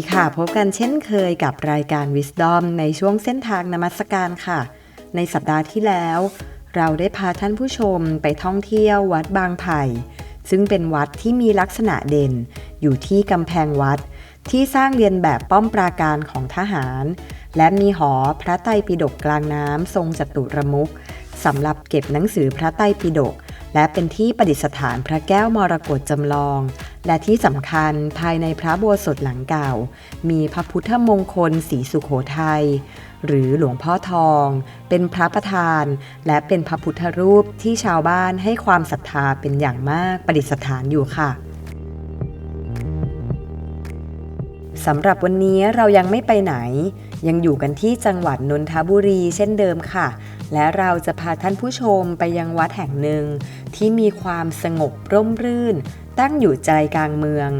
สวัสดีค่ะ พบกันเช่นเคยกับรายการ Wisdom ในช่วงเส้นทางนมัสการค่ะ ในสัปดาห์ที่แล้ว เราได้พาท่านผู้ชมไปท่องเที่ยววัดบางไผ่ ซึ่งเป็นวัดที่มีลักษณะเด่น อยู่ที่กำแพงวัด ที่สร้างเรียนแบบป้อมปราการของทหาร และมีหอพระไตรปิฎกกลางน้ำทรงจตุรมุขสำหรับเก็บหนังสือพระไตรปิฎก และเป็นที่ประดิษฐานพระแก้วมรกตจำลอง และที่สำคัญภายในพระโบสถหลังเก่า มีพระพุทธมงคลสีสุขโขทัยหรือหลวงพ่อทอง เป็นพระประธาน และเป็นพระพุทธรูปที่ชาวบ้านให้ความศรัทธาเป็นอย่างมากประดิษฐานอยู่ค่ะสำหรับวันนี้เรายังไม่ไปไหน ยังอยู่กันที่จังหวัดนนทบุรีเช่นเดิมค่ะ และเราจะพาท่านผู้ชมไปยังวัดแห่งหนึ่ง ที่มีความสงบร่มรื่น ตั้งอยู่ใจกลางเมือง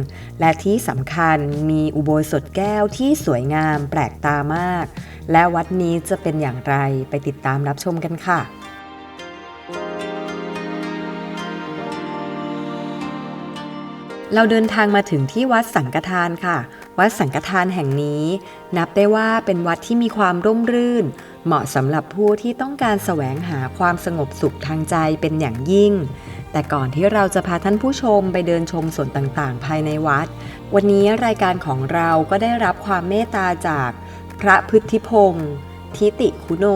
และที่สำคัญมีอุโบสถแก้วที่สวยงามแปลกตามาก และวัดนี้จะเป็นอย่างไรไปติดตามรับชมกันค่ะเราเดินทางมาถึงที่วัดสังฆทานค่ะ วัดสังฆทานแห่งนี้ นับได้ว่าเป็นวัดที่มีความร่มรื่น เหมาะสำหรับผู้ที่ต้องการแสวงหาความสงบสุขทางใจเป็นอย่างยิ่ง แต่ก่อนที่เราจะพาท่านผู้ชมไปเดินชมส่วนต่างๆ ภายในวัด วันนี้รายการของเราก็ได้รับความเมตตาจากพระพุทธิพงศ์ทิติคุโน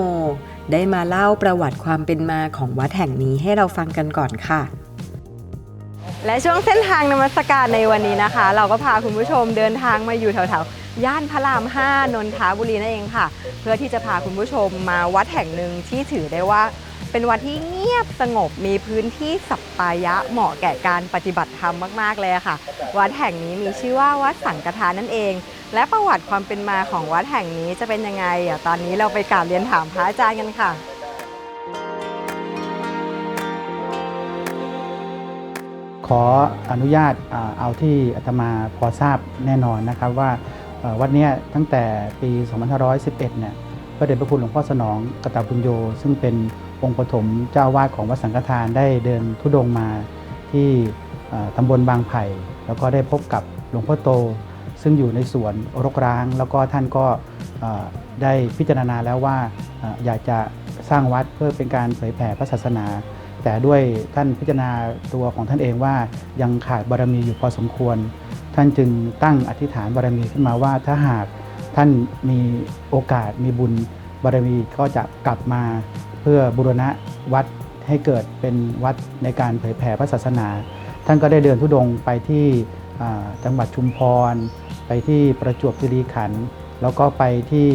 ได้มาเล่าประวัติความเป็นมาของวัดแห่งนี้ให้เราฟังกันก่อนค่ะ และช่วงเส้นทางนมัสการในวันนี้นะคะ เราก็พาคุณผู้ชมเดินทางมาอยู่แถวๆ ย่านพระราม 5 นนทบุรีนั่นเองค่ะ เพื่อที่จะพาคุณผู้ชมมาวัดแห่งหนึ่งที่ถือได้ว่า เป็นวัดที่เงียบสงบมีพื้นที่สัปปายะเหมาะแก่การปฏิบัติธรรมมากๆเลยค่ะ วัดแห่งนี้มีชื่อว่าวัดสังฆทานนั่นเอง และประวัติความเป็นมาของวัดแห่งนี้จะเป็นยังไงอะตอนนี้เราไปกราบเรียนถามพระอาจารย์กันค่ะ ขออนุญาตเอาที่อาตมาพอทราบแน่นอนนะครับว่าวัดนี้ตั้งแต่ปี 2511 เนี่ยพระเดชพระคุณหลวงพ่อสนองกตบุญโย ซึ่งเป็นองค์ปฐมเจ้าวาดของวัดสังฆทานได้เดินทุดงมาที่ตำบลบางไผ่ แล้วก็ได้พบกับหลวงพ่อโต ซึ่งอยู่ในสวนรกร้าง แล้วก็ท่านก็ได้พิจารณาแล้วว่าเอ่ออยากจะสร้างวัดเพื่อเป็นการเผยแผ่พระศาสนา แต่ด้วยท่านพิจารณาตัวของท่านเองว่ายังขาดบารมีอยู่พอสมควร ท่านจึงตั้งอธิษฐานบารมีขึ้นมาว่าถ้าหากท่านมีโอกาสมีบุญบารมีก็จะกลับมาเพื่อบูรณะวัดให้เกิดเป็นวัดในการเผยแผ่พระศาสนา ท่านก็ได้เดินทุดงค์ไปที่จังหวัดชุมพร ไปที่ประจวบคีรีขันธ์แล้วก็ไปที่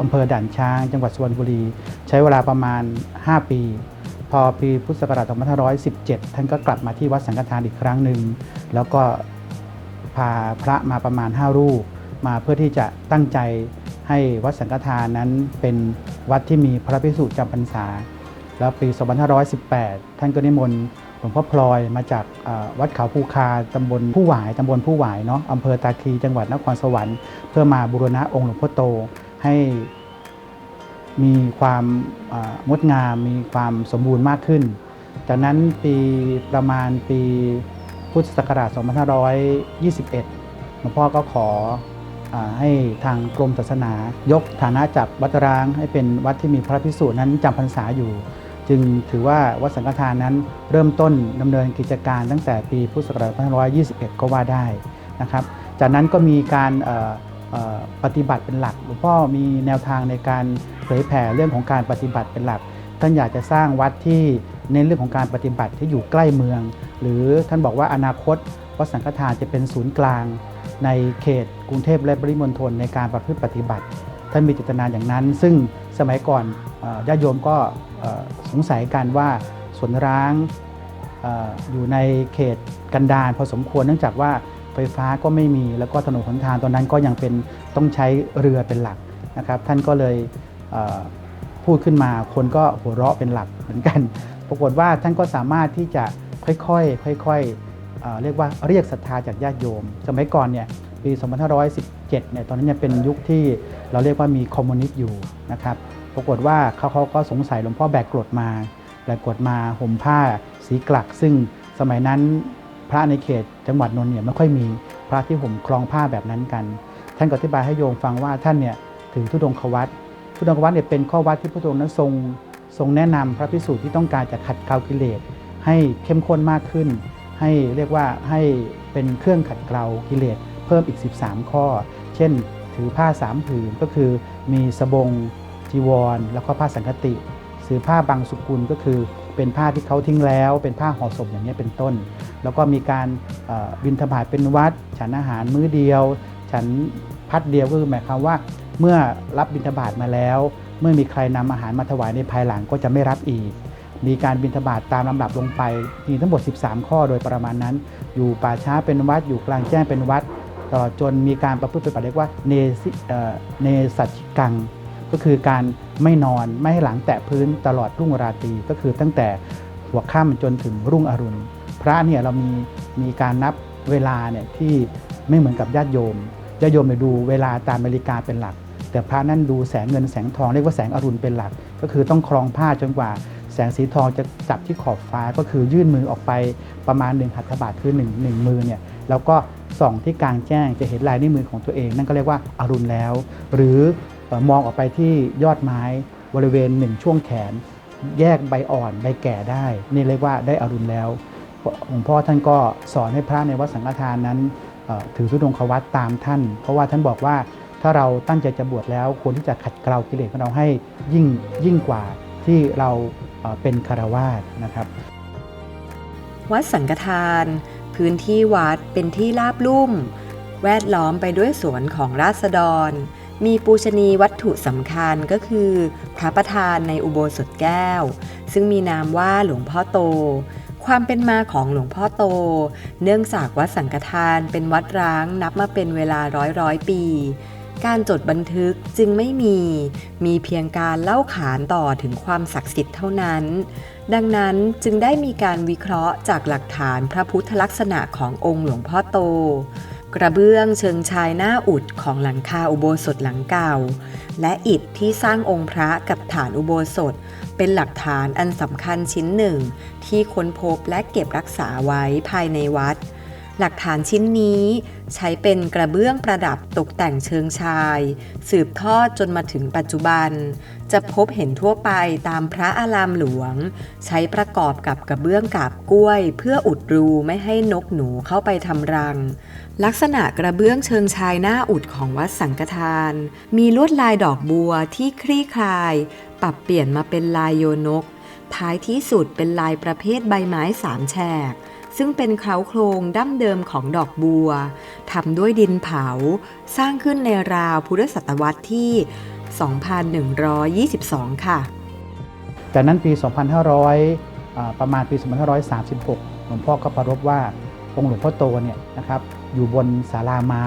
อำเภอด่านช้าง จังหวัดสุพรรณบุรี ใช้เวลาประมาณ 5 ปี พอปีพุทธศักราช2517 ท่านก็กลับมาที่วัดสังฆทานอีกครั้งหนึ่ง แล้วก็พาพระมาประมาณ 5 รูป มาเพื่อที่จะตั้งใจให้วัดสังฆทานนั้นเป็นวัดที่มีพระภิกษุจำพรรษา แล้วปี 2518 ท่านก็นิมนต์หลวงพ่อพลอยมาจากวัดเขาภูคาตำบลผู้หวายตำบลผู้หวายเนาะอำเภอตาคีจังหวัดนครสวรรค์เพื่อมาบูรณะองค์หลวงพ่อโตให้ มีความงดงาม มีความสมบูรณ์มากขึ้น จากนั้นปีประมาณปีพุทธศักราช 2521 หลวงพ่อก็ขออให้ทางกรมศาสนายกฐานะจากวัดร้าง ให้เป็นวัดที่มีพระภิกษุนั้นจำพรรษาอยู่ จึงถือว่าวัดสังฆทานนั้นเริ่มต้นดำเนินกิจการตั้งแต่ปีพุทธศักราช 2521 ก็ว่าได้นะครับ จากนั้นก็มีการ ปฏิบัติเป็นหลักหลวงพ่อมีแนวทางในการเผยแผ่เรื่องของการปฏิบัติเป็นหลัก ท่านอยากจะสร้างวัดที่เน้นเรื่องของการปฏิบัติที่อยู่ใกล้เมือง หรือท่านบอกว่าอนาคตวัดสังฆทานจะเป็นศูนย์กลาง ในเขตกรุงเทพและปริมณฑลในการประพฤติปฏิบัติ ท่านมีเจตนาอย่างนั้น ซึ่งสมัยก่อนญาติโยมก็สงสัยกันว่าสวนร้างเอ่ออยู่ในเขตกันดารพอสมควรเนื่องจากว่า ไฟฟ้าก็ไม่มีแล้วก็ถนนหนทางตอนนั้นก็ยังเป็นต้องใช้เรือเป็นหลักนะครับท่านก็เลยเพูดขึ้นมาคนก็หัวเราะเป็นหลักเหมือนกัน ปรากฏว่าท่านก็สามารถที่จะค่อยๆค่อยๆเเรียกว่าเรียกศรัทธาจากญาติโยม สมัยก่อนเนี่ยปี 2517 เนี่ยตอนนั้นยังเป็นยุคที่เราเรียกว่ามีคอมมิวนิสต์อยู่นะครับปรากฏว่าเขาเขาก็สงสัยหลวงพ่อแบกกรดมาแบกกรดมาห่มผ้าสีกลัก ซึ่งสมัยนั้น พระในเขตจังหวัดนนท์เนี่ยไม่ค่อยมีพระที่ห่มคลองผ้าแบบนั้นกัน ท่านก็อธิบายให้โยมฟังว่าท่านเนี่ยถือธุดงควัตธุดงควัตเนี่ยเป็นข้อวัดที่พระองค์นั้นทรงทรงแนะนำพระพิสูจน์ที่ต้องการจะขัดเกลากิเลสให้เข้มข้นมากขึ้น ให้เรียกว่าให้เป็นเครื่องขัดเกลากิเลสเพิ่มอีก 13 ข้อ เช่น ถือผ้าสามผืนก็คือมีสบงจีวร แล้วก็ผ้าสังคติสือผ้าบางสุกุลก็คือ เป็นผ้าที่เขาทิ้งแล้ว เป็นผ้าห่อศพอย่างนี้เป็นต้น แล้วก็มีการบินทบาทเป็นวัด ฉันอาหารมื้อเดียว ฉันพัดเดียวก็คือหมายความว่า เมื่อรับบิณฑบาตมาแล้ว เมื่อมีใครนำอาหารมาถวายในภายหลังก็จะไม่รับอีก มีการบิณฑบาตตามลำดับลงไปมีทั้งหมด 13 ข้อโดยประมาณนั้น อยู่ป่าช้าเป็นวัด อยู่กลางแจ้งเป็นวัดตลอดจนมีการประพฤติปฏิบัติเรียกว่าเนสสัจจิกัง ก็คือการไม่นอนไม่ให้หลังแตะพื้นตลอดรุ่งราตรีก็คือตั้งแต่หัวค่ำจนถึงรุ่งอรุณ พระเนี่ยเรามีมีการนับเวลาเนี่ยที่ไม่เหมือนกับญาติโยมญาติโยมเนี่ยดูเวลาตามนาฬิกาเป็นหลัก แต่พระนั่นดูแสงเงินแสงทองเรียกว่าแสงอรุณเป็นหลัก ก็คือต้องครองผ้าจนกว่า แสงสีทองจะจับที่ขอบฟ้าก็คือยื่นมือออกไปประมาณหนึ่งหัตถบาทคือหนึ่งหนึ่งมือเนี่ยแล้วก็ส่องที่กลางแจ้งจะเห็นลายนิ้วมือของตัวเอง นั่นก็เรียกว่าอารุณแล้ว หรือเอ่อ มองออกไปที่ยอดไม้บริเวณหนึ่งช่วงแขน แยกใบอ่อนใบแก่ได้ นี่เรียกว่าได้อรุณแล้วหลวงพ่อท่านก็สอนให้พระในวัดสังฆทานนั้นถือธุดงควัตตามท่าน เพราะว่าท่านบอกว่าถ้าเราตั้งใจจะบวชแล้วควรที่จะขัดเกลากิเลสของเราให้ยิ่งยิ่งกว่าที่เราเอ่อเป็นคารวาสนะครับ วัดสังฆทาน พื้นที่วัดเป็นที่ราบลุ่ม แวดล้อมไปด้วยสวนของราษฎร มีปูชนีวัตถุสำคัญก็คือ พระประธานในอุโบสถแก้ว ซึ่งมีนามว่าหลวงพ่อโต ความเป็นมาของหลวงพ่อโต เนื่องจากวัดสังฆทานเป็นวัดร้างนับมาเป็นเวลาร้อยร้อยปี การจดบันทึกจึงไม่มี มีเพียงการเล่าขานต่อถึงความศักดิ์สิทธิ์เท่านั้น ดังนั้นจึงได้มีการวิเคราะห์จากหลักฐานพระพุทธลักษณะขององค์หลวงพ่อโต กระเบื้องเชิงชายหน้าอุดของหลังคาอุโบสถหลังเก่า และอิฐที่สร้างองค์พระกับฐานอุโบสถ เป็นหลักฐานอันสำคัญชิ้นหนึ่ง ที่ค้นพบและเก็บรักษาไว้ภายในวัด หลักฐานชิ้นนี้ใช้เป็นกระเบื้องประดับตกแต่งเชิงชาย สืบทอดจนมาถึงปัจจุบัน จะพบเห็นทั่วไปตามพระอารามหลวง ใช้ประกอบกับกระเบื้องกาบกล้วย เพื่ออุดรูไม่ให้นกหนูเข้าไปทำรัง ลักษณะกระเบื้องเชิงชายหน้าอุดของวัดสังฆทาน มีลวดลายดอกบัวที่คลี่คลาย ปรับเปลี่ยนมาเป็นลายโยนก ท้ายที่สุดเป็นลายประเภทใบไม้สามแฉก ซึ่งเป็นเคล้าโครงดั้มเดิมของดอกบัวทำด้วยดินเผา สร้างขึ้นในราวพุทธศตวรรษที่ 2122 ค่ะ จากนั้นปี 2500 ประมาณปี 2536 หลวงพ่อก็ประรบว่าองค์หลวงพ่อโตเนี่ยนะครับ อยู่บนศาลาไม้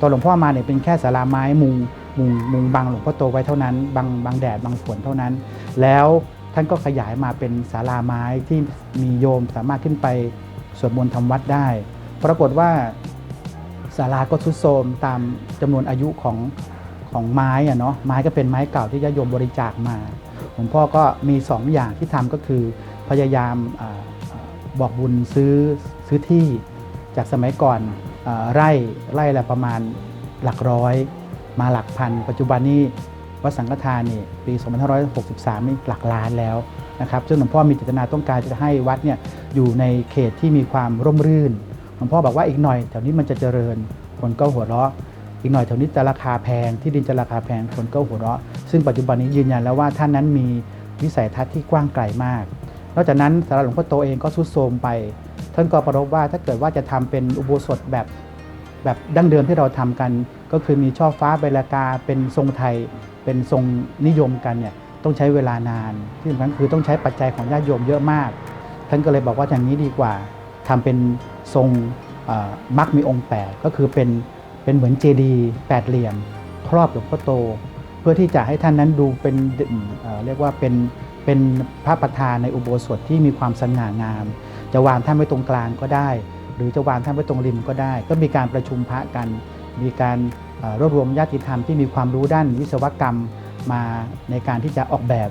ตอนหลวงพ่อมาเนี่ยเป็นแค่ศาลาไม้มุงมุงมุงบังหลวงพ่อโตไว้เท่านั้นบังบังแดดบังฝนเท่านั้น แล้วท่านก็ขยายมาเป็นศาลาไม้ที่มีโยมสามารถขึ้นไปสวดมนต์ทำวัดได้ ปรากฏว่าศาลาก็ทรุดโทรมตามจำนวนอายุของของไม้อะเนาะไม้ก็เป็นไม้เก่าที่ญาติโยมบริจาคมาหลวงพ่อก็มี2ออย่างที่ทำก็คือพยายามอบอกบุญซื้อซื้อที่จากสมัยก่อน ไร่ไร่ละประมาณหลักร้อย มาหลักพัน ปัจจุบันนี้วัดสังฆทานนี่ปี 2563 นี่หลักล้านแล้วนะครับซึ่งหลวงพ่อมีเจตนาต้องการจะให้วัดเนี่ยอยู่ในเขตที่มีความร่มรื่นหลวงพ่อบอกว่าอีกหน่อยแถวนี้มันจะเจริญคนก็หัวเราะ อีกหน่อยแถวนี้จะราคาแพงที่ดินจะราคาแพงคนก็หัวเราะ ซึ่งปัจจุบันนี้ยืนยันแล้วว่าท่านนั้นมีวิสัยทัศน์ที่กว้างไกลมาก นอกจากนั้นสำหรับหลวงพ่อโตเองก็ทรุดโทรมไป ท่านก็ประรบว่าถ้าเกิดว่าจะทำเป็นอุโบสถแบบแบบดั้งเดิมที่เราทำกัน ก็คือมีช่อฟ้าใบลากาเป็นทรงไทย เป็นทรงนิยมกันเนี่ยต้องใช้เวลานาน ที่สำคัญคือต้องใช้ปัจจัยของญาติโยมเยอะมาก ท่านก็เลยบอกว่าอย่างนี้ดีกว่าทำเป็นทรงมักมีองค์แปดก็คือเป็นเป็นเหมือนเจดีย์แปดเหลี่ยม ครอบหลวงพ่อโต เพื่อที่จะให้ท่านนั้นดูเป็นเเรียกว่าเป็นเป็นพระประธานในอุโบสถที่มีความสง่างาม จะวางท่านไว้ตรงกลางก็ได้ หรือจะวางท่านไว้ตรงริมก็ได้ ก็มีการประชุมพระกัน มีการรวบรวมญาติธรรมที่มีความรู้ด้านวิศวกรรมมาในการที่จะออกแบบ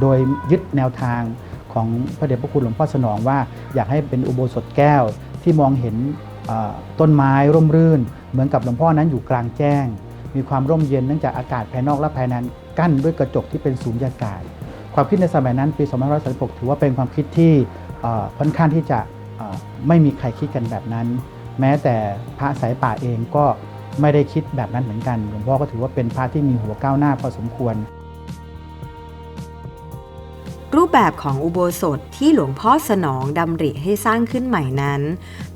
โดยยึดแนวทางของพระเดชพระคุณหลวงพ่อสนองว่า อยากให้เป็นอุโบสถแก้วที่มองเห็นต้นไม้ร่มรื่น เหมือนกับหลวงพ่อนั้นอยู่กลางแจ้ง มีความร่มเย็นเนื่องจากอากาศภายนอกและภายในกั้นด้วยกระจกที่เป็นสูญญากาศ ความคิดในสมัยนั้นปี 2536 ถือว่าเป็นความคิดที่ ค่อนข้างที่จะไม่มีใครคิดกันแบบนั้น แม้แต่พระสายป่าเองก็ไม่ได้คิดแบบนั้นเหมือนกันหลวงพ่อก็ถือว่าเป็นพระที่มีหัวก้าวหน้าพอสมควร รูปแบบของอุโบสถที่หลวงพ่อสนองดำริให้สร้างขึ้นใหม่นั้น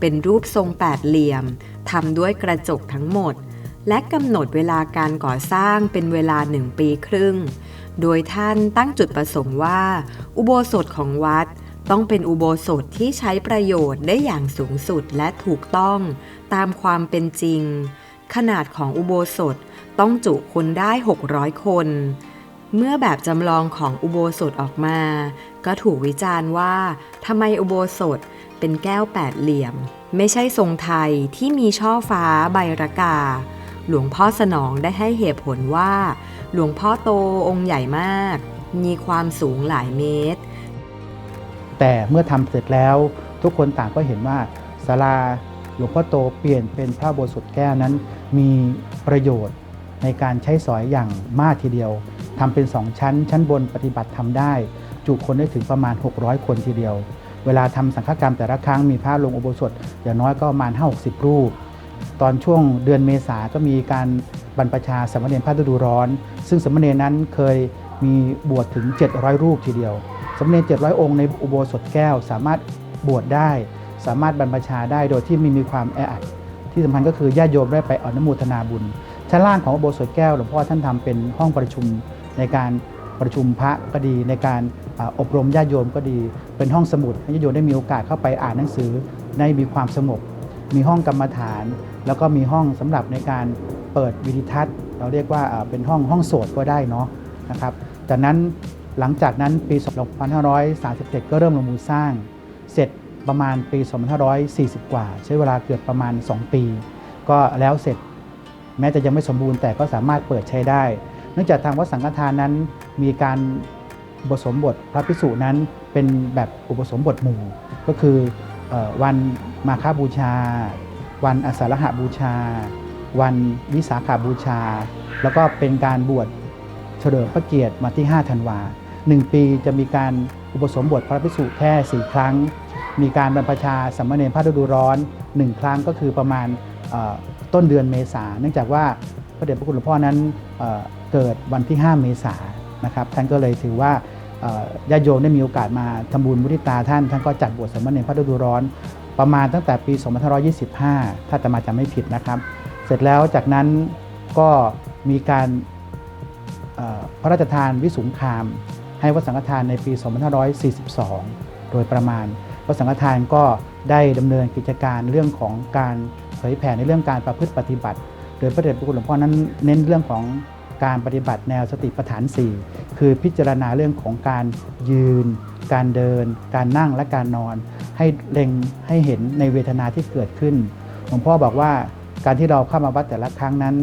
เป็นรูปทรงแปดเหลี่ยมทำด้วยกระจกทั้งหมด และกำหนดเวลาการก่อสร้างเป็นเวลาหนึ่งปีครึ่ง โดยท่านตั้งจุดประสงค์ว่า อุโบสถของวัด ต้องเป็นอุโบสถที่ใช้ประโยชน์ได้อย่างสูงสุดและถูกต้องตามความเป็นจริง ขนาดของอุโบสถต้องจุคนได้ 600 คน เมื่อแบบจำลองของอุโบสถออกมา ก็ถูกวิจารณ์ว่าทำไมอุโบสถเป็นแก้วแปดเหลี่ยม ไม่ใช่ทรงไทยที่มีช่อฟ้าใบระกา หลวงพ่อสนองได้ให้เหตุผลว่า หลวงพ่อโตองค์ใหญ่มาก มีความสูงหลายเมตร แต่เมื่อทำเสร็จแล้วทุกคนต่างก็เห็นว่าศาลาหลวงพ่อโตเปลี่ยนเป็นพระโบสถแก้วนั้น มีประโยชน์ในการใช้สอยอย่างมากทีเดียวทำเป็น2ชั้น ชั้นบนปฏิบัติทำได้ จุคนได้ถึงประมาณ 600 คนทีเดียว เวลาทำสังฆกรรมแต่ละครั้งมีพระลงอุโบสถอย่างน้อยก็ประมาณ5-60 รูป ตอนช่วงเดือนเมษาก็มีการบรรพชาสมเณรพระฤดูร้อน ซึ่งสมเณรนั้นเคยมีบวชถึง 700 รูปทีเดียว สมเณร700องค์ในอุโบสถแก้ว สามารถบวชได้ สามารถบรรพชาได้โดยที่ไม่มีความแออัดที่สำคัญก็คือญาติโยมได้ไปอนุโมทนาบุญ ชั้นล่างของอุโบสถแก้วหลวงพ่อท่านทำเป็นห้องประชุมในการประชุมพระก็ดี ในการอบรมญาติโยมก็ดี เป็นห้องสมุดให้ญาติโยมได้มีโอกาสเข้าไปอ่านหนังสือได้มีความสงบมีห้องกรรมฐาน แล้วก็มีห้องสำหรับในการเปิดวิดิทัศน์ เราเรียกว่าอ่าเป็นห้องห้องโสดก็ได้เนาะนะครับจากนั้น หลังจากนั้นปี 2537 ก็เริ่มลงมือสร้าง เสร็จประมาณปี 2540 กว่า ใช้เวลาเกือบประมาณ 2 ปี ก็แล้วเสร็จแม้จะยังไม่สมบูรณ์แต่ก็สามารถเปิดใช้ได้ เนื่องจากทางวัดสังฆทานนั้นมีการอุปสมบทพระภิกษุนั้นเป็นแบบอุปสมบทหมู่ ก็คือวันมาฆบูชา วันอสารหะบูชา วันวิสาขาบูชา แล้วก็เป็นการบวชเฉลิมพระเกียรติมาที่ 5 ธันวา 1 ปีจะมีการอุปสมบทพระภิกษุแค่ 4 ครั้ง มีการบรรพชาสมณีเนรพระฤดูร้อน 1 ครั้งก็คือประมาณต้นเดือนเมษาเนื่องจากว่าพระเดชพระคุณหลวงพ่อนั้นเกิดวันที่ 5 เมษานะครับท่านก็เลยถือว่าญาติโยมได้มีโอกาสมาทำบุญมุติตาท่าน ท่านก็จัดบวชสมณีณรพระฤดูร้อน ประมาณตั้งแต่ปี 2525 ถ้าตมาจำไม่ผิดนะครับ เสร็จแล้วจากนั้นก็มีการพระราชทานวิสุงคาม ให้วัดสังฆทานในปี 2542 โดยประมาณ วัดสังฆทานก็ได้ดำเนินกิจการเรื่องของการเผยแผ่ในเรื่องการประพฤติปฏิบัติ โดยพระเดชพระคุณหลวงพ่อนั้นเน้นเรื่องของการปฏิบัติแนวสติปัฏฐาน 4 คือพิจารณาเรื่องของการยืน การเดิน การนั่งและการนอน ให้เล็งให้เห็นในเวทนาที่เกิดขึ้น หลวงพ่อบอกว่าการที่เราเข้ามาวัดแต่ละครั้งนั้น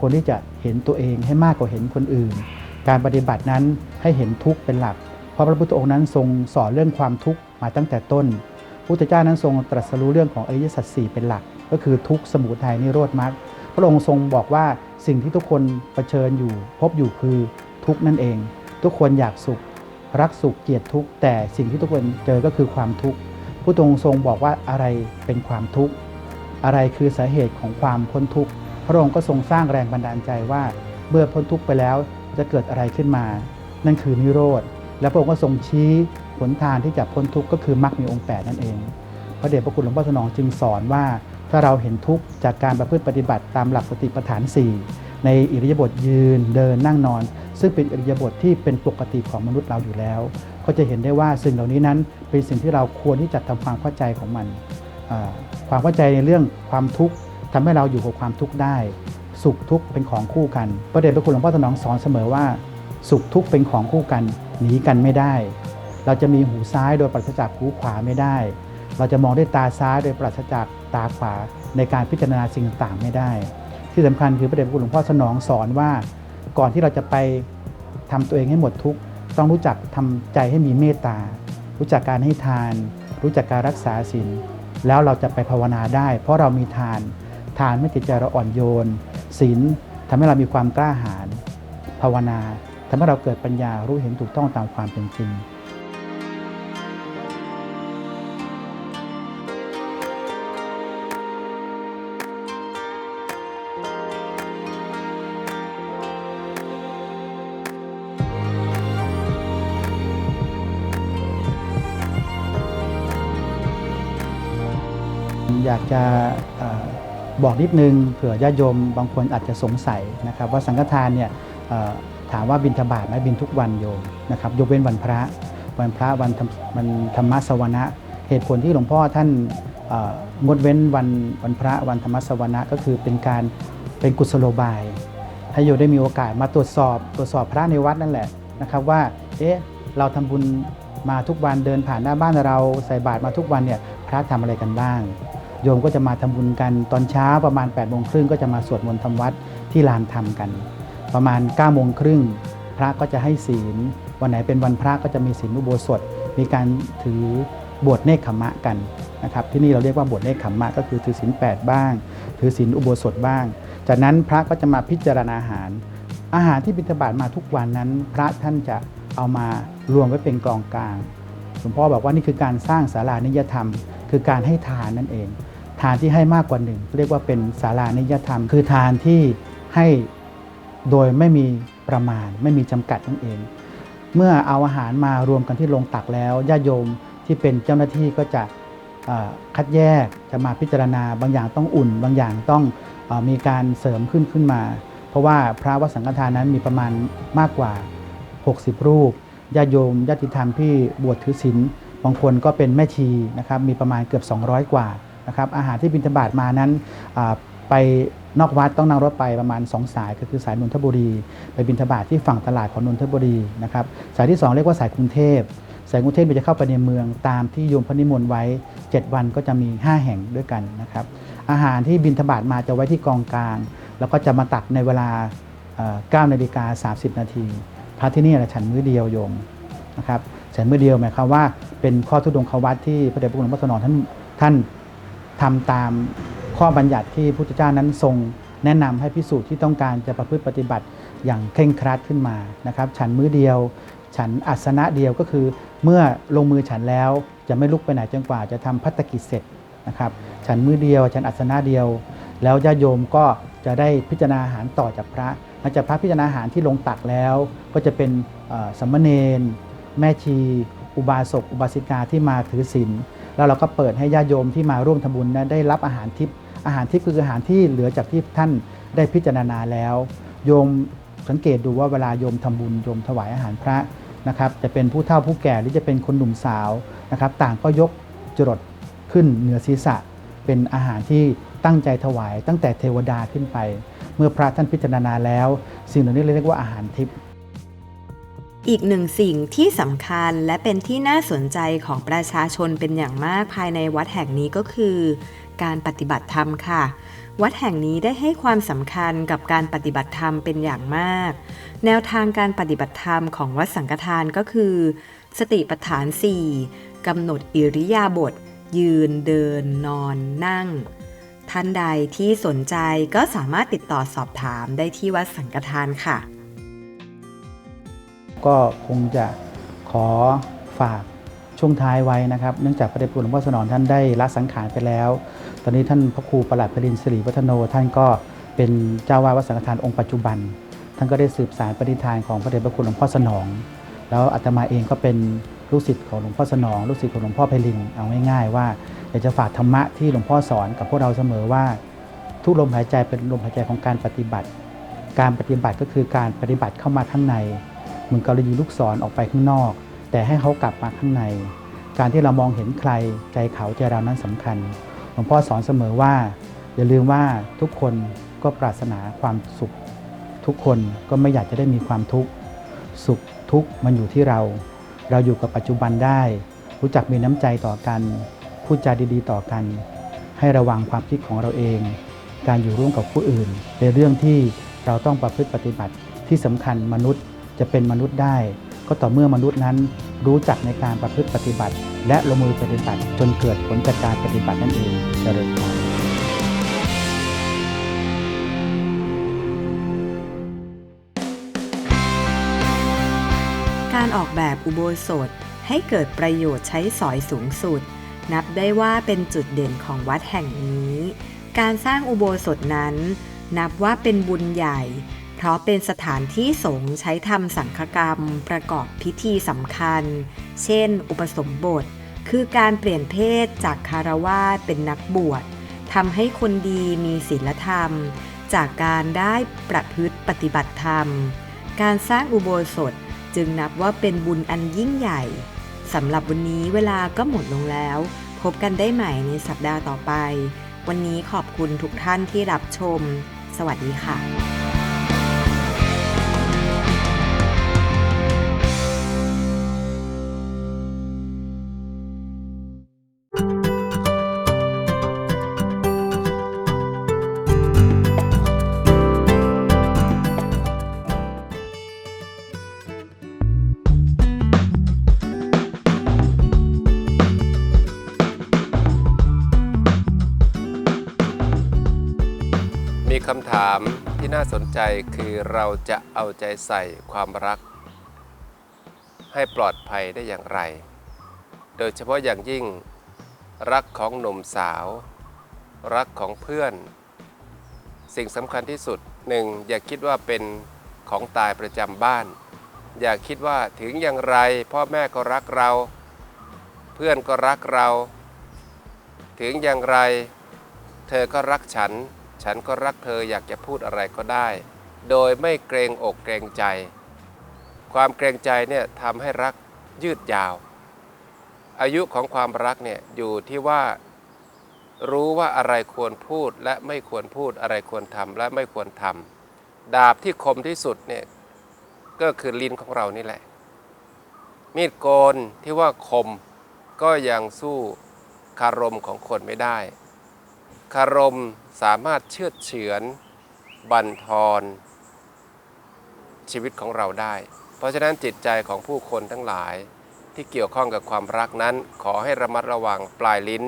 ควรที่จะเห็นตัวเองให้มากกว่าเห็นคนอื่น การปฏิบัตินั้น ให้เห็นทุกข์เป็นหลัก เพราะพระพุทธองค์นั้นทรงสอนเรื่องความทุกข์มาตั้งแต่ต้นพระพุทธเจ้านั้นทรงตรัสรู้เรื่องของอริยสัจสี่เป็นหลัก ก็คือทุกข์สมุทัยนิโรธมรรคพระองค์ทรงบอกว่าสิ่งที่ทุกคนเผชิญอยู่ พบอยู่คือทุกข์นั่นเอง ทุกคนอยากสุข รักสุขเกลียดทุกข์แต่สิ่งที่ทุกคนเจอก็คือความทุกข์พระองค์ทรงบอกว่าอะไรเป็นความทุกข์อะไรคือสาเหตุของความพ้นทุกข์พระองค์ก็ทรงสร้างแรงบันดาลใจว่าเมื่อพ้นทุกข์ไปแล้วจะเกิดอะไรขึ้นมา นั่นคือนิโรธ และพระองค์ก็ทรงชี้หนทางที่จะพ้นทุกข์ก็คือมรรคมีองค์ 8 นั่นเอง พระเดชพระคุณหลวงพ่อสนองจึงสอนว่า ถ้าเราเห็นทุกข์จากการประพฤติปฏิบัติตามหลักสติปัฏฐาน 4 ในอิริยาบถยืนเดินนั่งนอน ซึ่งเป็นอิริยาบถที่เป็นปกติของมนุษย์เราอยู่แล้ว ก็จะเห็นได้ว่าสิ่งเหล่านี้นั้นเป็นสิ่งที่เราควรที่จะทำความเข้าใจของมัน ความเข้าใจในเรื่องความทุกข์ทำให้เราอยู่กับความทุกข์ได้ สุขทุกข์เป็นของคู่กันพระเดชพระคุณหลวงพ่อสนองสอนเสมอว่า สุขทุกข์เป็นของคู่กันหนีกันไม่ได้ เราจะมีหูซ้ายโดยปราศจากหูขวาไม่ได้ เราจะมองด้วยตาซ้ายโดยปราศจากตาขวาในการพิจารณาสิ่งต่างๆไม่ได้ ที่สำคัญคือพระเดชพระคุณหลวงพ่อสนองสอนว่า ก่อนที่เราจะไปทำตัวเองให้หมดทุกข์ต้องรู้จักทำใจให้มีเมตตา รู้จักการให้ทาน รู้จักการรักษาศีลแล้วเราจะไปภาวนาได้ เพราะเรามีทาน ทานไม่จิตใจเราอ่อนโยนศีลทำให้เรามีความกล้าหาญภาวนา ทำให้เราเกิดปัญญารู้เห็นถูกต้องตามความเป็นจริงอยากจะบอกนิดนึงเผื่อญาติโยมบางคนอาจจะสงสัยนะครับ ว่าสังฆทานเนี่ย ถามว่าบินทบาทไหมบินทุกวันโยมนะครับยกเว้นวันพระ วันพระวันธรรมวันธรรมสวนะเหตุผลที่หลวงพ่อท่านงดเว้นวันวันพระวันธรรมสวนะก็คือเป็นการเป็นกุศโลบายให้โยมได้มีโอกาสมาตรวจสอบตรวจสอบพระในวัดนั่นแหละนะครับว่าเอ๊ะเราทำบุญมาทุกวันเดินผ่านหน้าบ้านเราใส่บาตรมาทุกวันเนี่ยพระทำอะไรกันบ้าง โยมก็จะมาทำบุญกันตอนเช้าประมาณ8ปดโมงครึ่งก็จะมาสวดมนต์ทำวัดที่ลานธรรมกัน ประมาณ9ก้าโมงครึ่งพระก็จะให้ศีล วันไหนเป็นวันพระก็จะมีศีลอุโบสถ มีการถือบวชเนคขมะกันนะครับที่นี่เราเรียกว่าบวชเนคขมมะก็คือถือศีล8บ้าง ถือศีลอุโบสถบ้าง จากนั้นพระก็จะมาพิจารณาอาหาร อาหารที่บิณฑบาตมาทุกวันนั้น พระท่านจะเอามารวมไว้เป็นกองกลางหลวงพ่อบอกว่านี่คือการสร้างศาลานิยธรรม คือการให้ทานนั่นเอง ทานที่ให้มากกว่าหนึ่งเรียกว่าเป็นศาลานิยธรรม คือทานที่ให้ โดยไม่มีประมาณ ไม่มีจำกัดนั่นเอง เมื่อเอาอาหารมารวมกันที่โรงตักแล้วญาติโยมที่เป็นเจ้าหน้าที่ก็จะคัดแยกจะมาพิจารณาบางอย่างต้องอุ่น บางอย่างต้องอมีการเสริมขึ้นขึ้นมา เพราะว่าพระวัดสังฆทานนั้นมีประมาณมากกว่า 60 รูปญาติโยมญาติธรรมที่บวชถือศีลบางคนก็เป็นแม่ชีนะครับมีประมาณเกือบ 200 กว่านะครับอาหารที่บิณฑบาตมานั้นไป นอกวัดต้องนั่งรถไปประมาณ 2 สายก็คือสายนนทบุรี ไปบิณฑบาตที่ฝั่งตลาดของนนทบุรีนะครับสายที่ 2 เรียกว่าสายกรุงเทพสายกรุงเทพจะเข้าไปในเมืองตามที่โยมพระนิมนต์ไว้ 7 วันก็จะมี 5 แห่งด้วยกันนะครับอาหารที่บิณฑบาตมาจะไว้ที่กองกลาง แล้วก็จะมาตักในเวลาเอ่อ9นาฬิกา30 นาทีพระที่นี่เรฉันมื้อเดียวโยมนะครับฉันมื้อเดียวหมายความว่าเป็นข้อทุดงควัตที่พระเดชพระคุณหลวงพ่อสนองท่านท่านทำตาม ข้อบัญญัติที่พุทธเจ้านั้นทรงแนะนำให้พิสูจน์ที่ต้องการจะประพฤติปฏิบัติอย่างเคร่งครัดขึ้นมานะครับ ฉันมื้อเดียว ฉันอัสนะเดียวก็คือ เมื่อลงมือฉันแล้วจะไม่ลุกไปไหนจนกว่าจะทำพัตกิจเสร็จนะครับ ฉันมื้อเดียว ฉันอัสนะเดียว แล้วญาโยมก็จะได้พิจารณาอาหารต่อจากพระหลังจากพระพิจารณาอาหารที่ลงตักแล้ว ก็จะเป็นสัมมเนนแม่ชี อุบาสกอุบาสิกาที่มาถือศีลแล้วเราก็เปิดให้ญาโยมที่มาร่วมทำบุญนะได้รับอาหารทิพย์ อาหารทิพย์คืออาหารที่เหลือจากที่ท่านได้พิจารณาแล้ว โยมสังเกตดูว่าเวลาโยมทำบุญโยมถวายอาหารพระนะครับ จะเป็นผู้เฒ่าผู้แก่หรือจะเป็นคนหนุ่มสาวนะครับ ต่างก็ยกจรดขึ้นเหนือศีรษะ เป็นอาหารที่ตั้งใจถวาย ตั้งแต่เทวดาขึ้นไป เมื่อพระท่านพิจารณาแล้ว สิ่งเหล่านี้เรียกว่าอาหารทิพย์อีกหนึ่งสิ่งที่สำคัญและเป็นที่น่าสนใจของประชาชนเป็นอย่างมากภายในวัดแห่งนี้ก็คือ การปฏิบัติธรรมค่ะ วัดแห่งนี้ได้ให้ความสำคัญกับการปฏิบัติธรรมเป็นอย่างมาก แนวทางการปฏิบัติธรรมของวัดสังฆทานก็คือ สติปัฏฐาน 4กำหนดอิริยาบถยืนเดิน นอน นั่ง ท่านใดที่สนใจก็สามารถติดต่อสอบถามได้ที่วัดสังฆทานค่ะ ก็คงจะขอฝากช่วงท้ายไว้นะครับ เนื่องจากพระเดชพระคุณหลวงพ่อสนองท่านได้ละสังขารไปแล้ว ตอนนี้ท่านพระครูประหลัดพรินสิริวัฒโน ท่านก็เป็นเจ้าวาดวัดสังฆทานองค์ปัจจุบัน ท่านก็ได้สืบสารปฏิทานของพระเดชพระคุณหลวงพ่อสนอง แล้วอาตมาเองก็เป็นลูกศิษย์ของหลวงพ่อสนอง ลูกศิษย์ของหลวงพ่อไพลินเอาง่ายๆว่าอยากจะฝากธรรมะที่หลวงพ่อสอนกับพวกเราเสมอว่า ทุกลมหายใจเป็นลมหายใจของการปฏิบัติ การปฏิบัติก็คือการปฏิบัติเข้ามาข้างในเหมือนกับเรายิงลูกศรออกไปข้างนอก แต่ให้เขากลับมาข้างใน การที่เรามองเห็นใครใจเขาใจเรานั้นสำคัญ หลวงพ่อสอนเสมอว่า อย่าลืมว่าทุกคนก็ปรารถนาความสุข ทุกคนก็ไม่อยากจะได้มีความทุกข์สุขทุกข์มันอยู่ที่เรา เราอยู่กับปัจจุบันได้ รู้จักมีน้ำใจต่อกันพูดจาดีๆ ต่อกัน ให้ระวังความคิดของเราเอง การอยู่ร่วมกับผู้อื่น เป็นเรื่องที่เราต้องประพฤติปฏิบัติที่สำคัญมนุษย์จะเป็นมนุษย์ได้ ก็ต่อเมื่อมนุษย์นั้นรู้จักในการประพฤติปฏิบัติ และลงมือปฏิบัติจนเกิดผลจากการปฏิบัตินั่นเองเจริญพรการออกแบบอุโบสถให้เกิดประโยชน์ใช้สอยสูงสุด นับได้ว่าเป็นจุดเด่นของวัดแห่งนี้ การสร้างอุโบสถนั้น นับว่าเป็นบุญใหญ่ เพราะเป็นสถานที่สงฆ์ใช้ทำสังฆกรรม ประกอบพิธีสำคัญ เช่น อุปสมบท คือการเปลี่ยนเพศจากคารวาสเป็นนักบวชทำให้คนดีมีศีลธรรม จากการได้ประพฤติปฏิบัติธรรม การสร้างอุโบสถจึงนับว่าเป็นบุญอันยิ่งใหญ่สำหรับวันนี้เวลาก็หมดลงแล้ว พบกันได้ใหม่ในสัปดาห์ต่อไป วันนี้ขอบคุณทุกท่านที่รับชม สวัสดีค่ะ คำถามที่น่าสนใจคือเราจะเอาใจใส่ความรัก ให้ปลอดภัยได้อย่างไร โดยเฉพาะอย่างยิ่งรักของหนุ่มสาว รักของเพื่อน สิ่งสำคัญที่สุดหนึ่งอย่าคิดว่าเป็นของตายประจำบ้าน อย่าคิดว่าถึงอย่างไร พ่อแม่ก็รักเรา เพื่อนก็รักเรา ถึงอย่างไร เธอก็รักฉัน ฉันก็รักเธออยากจะพูดอะไรก็ได้ โดยไม่เกรงอกเกรงใจ ความเกรงใจเนี่ยทำให้รักยืดยาว อายุของความรักเนี่ยอยู่ที่ว่ารู้ว่าอะไรควรพูดและไม่ควรพูดอะไรควรทำและไม่ควรทำดาบที่คมที่สุดเนี่ยก็คือลิ้นของเรานี่แหละ มีดโกนที่ว่าคมก็ยังสู้คารมของคนไม่ได้ คารมสามารถเชือเฉือน บั่นทอนชีวิตของเราได้ เพราะฉะนั้นจิตใจของผู้คนทั้งหลายที่เกี่ยวข้องกับความรักนั้น ขอให้ระมัดระวังปลายลิ้น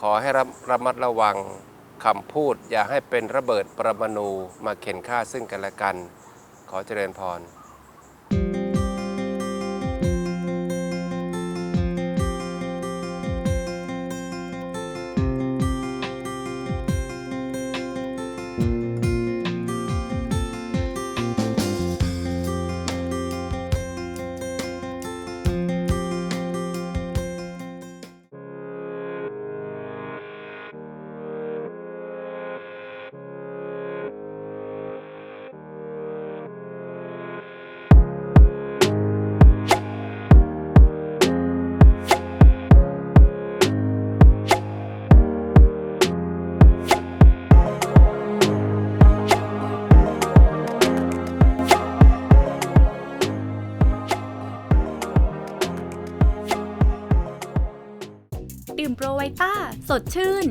ขอให้ระระมัดระวังคำพูด อย่าให้เป็นระเบิดประมาณูมาเข็นฆ่าซึ่งกันและกัน ขอเจริญพร ต้า สดชื่น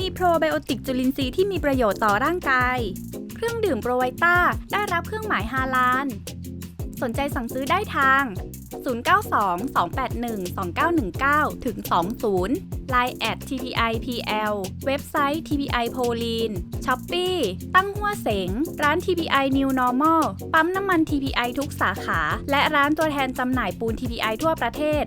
มีโปรไบโอติกจุลินทรีย์ที่มีประโยชน์ต่อร่างกาย เครื่องดื่มโปรไวต้าได้รับเครื่องหมายฮาลาน สนใจสั่งซื้อได้ทาง 092-281-2919 ถึง 20 Line at tpipl เว็บไซต์ tpi p o l i n Shopee ตั้งหัวเสง ร้าน tpi New Normal ปั๊มน้ำมัน tpi ทุกสาขา และร้านตัวแทนจำหน่ายปูน tpi ทั่วประเทศ